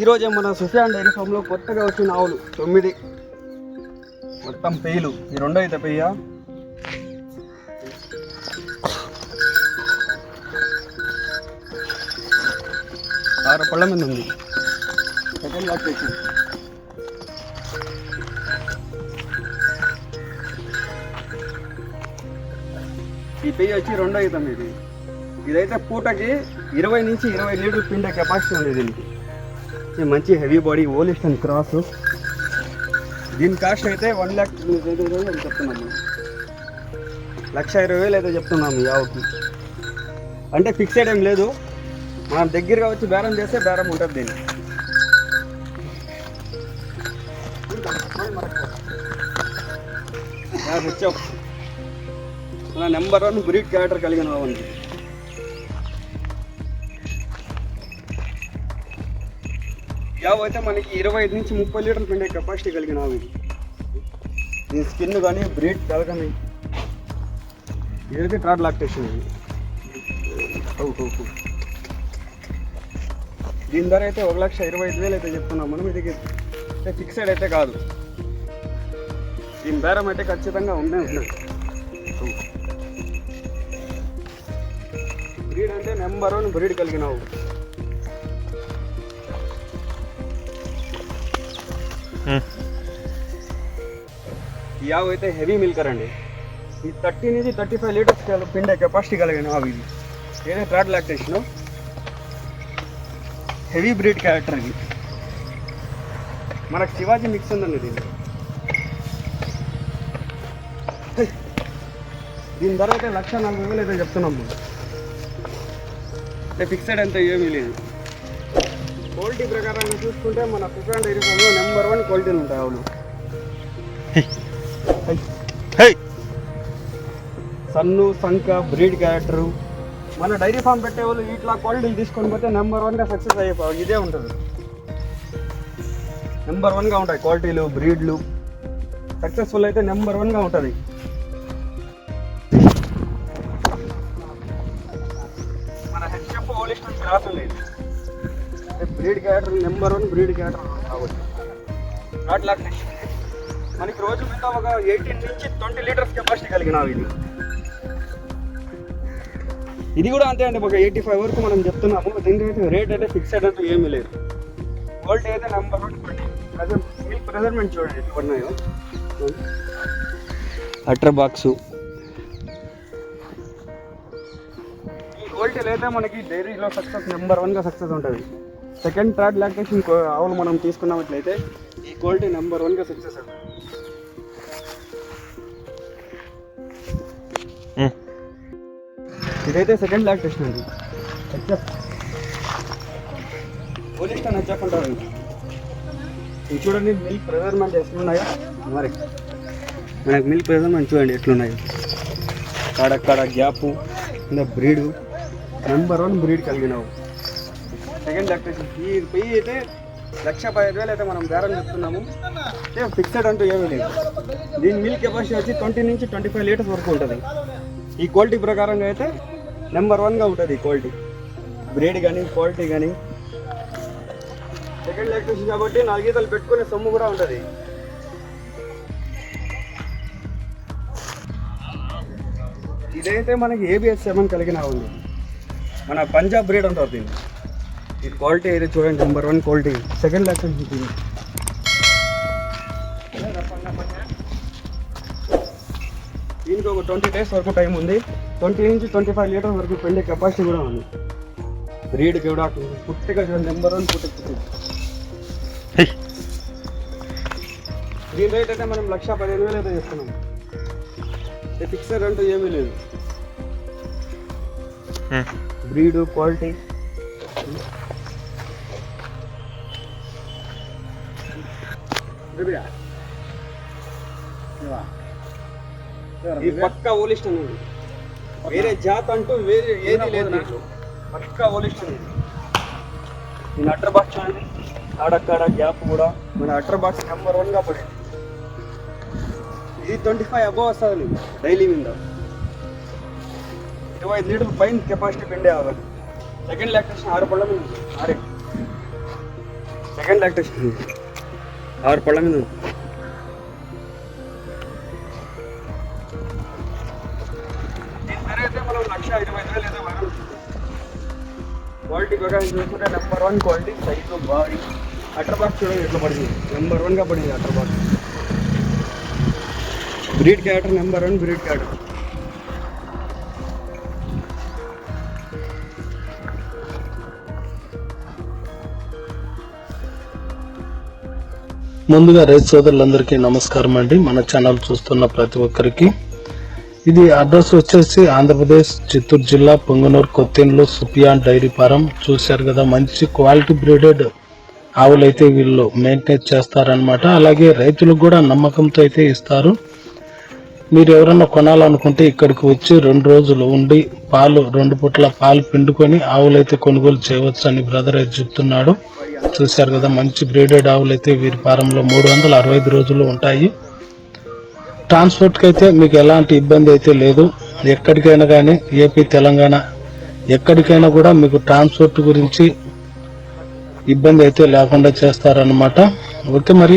ఈరోజు మన సుఫియాన్ డైరీ ఫామ్లో కొత్తగా వచ్చిన ఆవులు తొమ్మిది. మొత్తం పేలు. ఈ రెండో అయితే పెయ్య ఆరు పళ్ళ మీద ఉంది. సెకండ్ లాక్ తెచ్చి ఈ పెయ్యి వచ్చి రెండో అవుతాం ఇది ఇదైతే పూటకి ఇరవై నుంచి ఇరవై లీటర్ పిండే కెపాసిటీ ఉంది దీనికి. మంచి హెవీ బాడీ ఓలిస్ట్ అండ్ క్రాస్ దీని కాస్ట్ అయితే వన్ ల్యాక్ ఐదు వేలు అని చెప్తున్నాము లక్ష ఇరవై వేలు అయితే చెప్తున్నాము ఈ అంటే ఫిక్సెడ్ ఏం లేదు. మనం దగ్గరగా వచ్చి బేరం చేస్తే బేరం ఉంటుంది దీన్ని యాభై మన నెంబర్ వన్ బ్రీడ్ క్యారెక్టర్ కలిగిన ఆవు యావ్ అయితే మనకి ఇరవై ఐదు నుంచి ముప్పై లీటర్లు పిండే కెపాసిటీ కలిగిన ఆవు ఇది స్కిన్ కానీ బ్రీడ్ కలగని ఇదైతే ట్రాడ్ లాక్టేషన్ ఇది. దీని ధర అయితే ఒక లక్ష ఇరవై ఐదు వేలు అయితే చెప్తున్నాం మనం. ఇది ఫిక్సెడ్ అయితే కాదు. దీని బేరం అయితే ఖచ్చితంగా ఉండే ఉంటుంది. బ్రీడ్ అంటే నెంబర్ వన్ బ్రీడ్ కలిగినావు. ఈ ఆవు అయితే హెవీ మిల్కర్ అండి ఈ థర్టీ నుంచి థర్టీ ఫైవ్ లీటర్స్ పిండే కెపాసిటీ కలిగిన ఆవు ఇది. ఏదైతే third lactation heavy breed character ఇది. మనకు శివాజీ మిక్స్ ఉందండి దీన్ని దీని ధర అయితే లక్ష నలభై వేలు అయితే చెప్తున్నాం అంటే ఫిక్సెడ్ అంత ఏమీ లేదు. క్వాలిటీ ప్రకారం చూసుకుంటే మన ఫిఫ్టీ డైరీ ఫామ్లో నెంబర్ వన్ క్వాలిటీలు ఉంటాయి అవును. సన్ను సంక బ్రీడ్ క్యారెక్టర్. మన డైరీ ఫామ్ పెట్టే వాళ్ళు ఇట్లా క్వాలిటీలు తీసుకొని పోతే నెంబర్ వన్గా సక్సెస్ అయ్యే ఇదే ఉంటుంది. నెంబర్ వన్గా ఉంటాయి క్వాలిటీలు బ్రీడ్లు. సక్సెస్ఫుల్ అయితే నెంబర్ వన్గా ఉంటుంది. మన హెచ్ఎఫ్ హోలిస్టన్ క్రాస్ ఉంది breed character number one breed character కాబట్టి నాట్ లాక్ మనకి రోజు మీద ఒక ఎయిటీన్ నుంచి ట్వంటీ లీటర్స్ కెపాసిటీ కలిగిన ఇది. ఇది కూడా అంతే అండి ఒక ఎయిటీ ఫైవ్ వరకు మనం చెప్తున్నాము. దీనికైతే రేట్ అయితే ఫిక్స్డ్ అంటూ ఏమీ లేదు. గోల్డ్ అయితే నెంబర్ వన్ క్వాలిటీ అదే మిల్క్ ప్రెజర్మెంట్ చూడండి ఎట్లా ఉన్నాయో అటర్ బాక్సు ఈ గోల్డ్ అయితే మనకి డైరీలో సక్సెస్ నెంబర్ వన్గా సక్సెస్ ఉంటుంది. సెకండ్ థర్డ్ లాక్టేషన్ ఆవులు మనం తీసుకున్నట్లయితే ఈ క్వాలిటీ నెంబర్ వన్గా సక్సెస్ అవుతుంది ఇదైతే సెకండ్ లాక్టేషన్ అండి. పోలీస్ అని హెచ్ఎఫ్ ఇది చూడండి మిల్క్ ప్రెజర్మెంట్ ఎట్లున్నాయో మరి. మనకి మిల్క్ ప్రెజర్మెంట్ చూడండి ఎట్లున్నాయో. కాడక్కడ గ్యాప్ ఇంకా బ్రీడ్ నెంబర్ వన్ బ్రీడ్ కలిగినావు. సెకండ్ ఎలక్ట్రిషన్ ఈ పెయ్యి అయితే లక్ష పదిహేను వేలు అయితే మనం బేరం చెప్తున్నాము. అంటే అంటూ ఏమీ లేదు. దీని మిల్క్ కెపాసిటీ వచ్చి ట్వంటీ నుంచి ట్వంటీ ఫైవ్ లీటర్స్ వరకు ఉంటుంది. ఈ క్వాలిటీ ప్రకారంగా అయితే నెంబర్ వన్గా ఉంటుంది ఈ క్వాలిటీ. బ్రీడ్ కానీ క్వాలిటీ కానీ సెకండ్ ఎలక్ట్రిషన్ కాబట్టి నాలుగు గీతలు పెట్టుకునే సొమ్ము కూడా ఉంటుంది. ఇదైతే మనకి ఏబిఎస్ సెవెన్ కలిగిన ఉంది. మన పంజాబ్ బ్రీడ్ అంటారు దీన్ని. ఈ క్వాలిటీ అయితే చూడండి number one quality second lactation దీనికి ఒక ట్వంటీ డేస్ వరకు టైం ఉంది. ట్వంటీ నుంచి ట్వంటీ ఫైవ్ లీటర్ వరకు పెండే కెపాసిటీ కూడా ఉంది. బ్రీడ్ కూడా పుట్టిగా నెంబర్ వన్ పుట్టి దీని రేట్ అయితే మనం లక్ష పదిహేను వేలు అయితే చేస్తున్నాం. ఫిక్సర్ అంటూ ఏమీ లేదు. బ్రీడ్ క్వాలిటీ ఇది పక్కా ఓలిస్ట్ అనేది వేరే జాత్ అంటూ వేరే ఏది లేదు దీంట్లో పక్కా ఓలిస్ట్ అనేది దీని అటర్ బాక్స్ ఆడక్కడ గ్యాప్ కూడా మన అటర్ బాక్స్ నెంబర్ వన్గా పడింది. ఇది ట్వంటీ ఫైవ్ అబవ్ వస్తుంది డైలీ మీద ఇరవై ఐదు లీటర్ల పైన కెపాసిటీ పిండే అవ్వాలి సెకండ్ లాక్టేషన్ ఆరు పళ్ళ మీద. ఆరే. సెకండ్ లాక్టేషన్ ఆరు పళ్ళ మీద ఉంది. క్వాలిటీ కూడా చూసుకుంటే number one quality size body udder box చూడండి ఎట్లా పడింది. నెంబర్ వన్గా పడింది udder box breed క్యాటర్ number one breed క్యాటర్ ముందుగా రైతు సోదరులందరికీ నమస్కారం అండి. మన ఛానల్ చూస్తున్న ప్రతి ఒక్కరికి ఇది అడ్రస్ వచ్చేసి ఆంధ్రప్రదేశ్ చిత్తూరు జిల్లా పొంగనూరు కొత్తెన్లో సుపియాన్ డైరీ ఫారం చూశారు కదా మంచి క్వాలిటీ బ్రీడెడ్ ఆవులైతే వీళ్ళు మెయింటైన్ చేస్తారనమాట అలాగే రైతులకు కూడా నమ్మకంతో అయితే ఇస్తారు. మీరు ఎవరన్నా కొనాలనుకుంటే ఇక్కడికి వచ్చి రెండు రోజులు ఉండి పాలు రెండు పుట్ల పాలు పిండుకొని ఆవులైతే కొనుగోలు చేయవచ్చు అని బ్రదర్ అయితే చెప్తున్నాడు. చూశారు కదా మంచి బ్రీడెడ్ ఆవులు అయితే వీరి ఫారంలో మూడు వందల అరవై ఐదు రోజులు ఉంటాయి. ట్రాన్స్పోర్ట్కి అయితే మీకు ఎలాంటి ఇబ్బంది అయితే లేదు. ఎక్కడికైనా కానీ ఏపీ తెలంగాణ ఎక్కడికైనా కూడా మీకు ట్రాన్స్పోర్ట్ గురించి ఇబ్బంది అయితే లేకుండా చేస్తారనమాట ఓకే మరి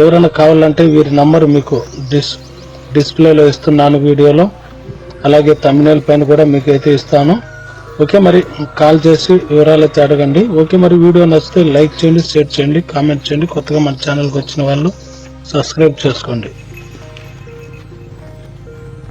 ఎవరైనా కావాలంటే వీరి నంబర్ మీకు డిస్ డిస్ప్లేలో ఇస్తున్నాను వీడియోలో. అలాగే తమిళ పైన కూడా మీకు అయితే ఇస్తాను. ఓకే మరి కాల్ చేసి వివరాలు అయితే అడగండి. ఓకే మరి వీడియో నచ్చితే లైక్ చేయండి షేర్ చేయండి కామెంట్ చేయండి. కొత్తగా మన ఛానల్కి వచ్చిన వాళ్ళు సబ్స్క్రైబ్ చేసుకోండి.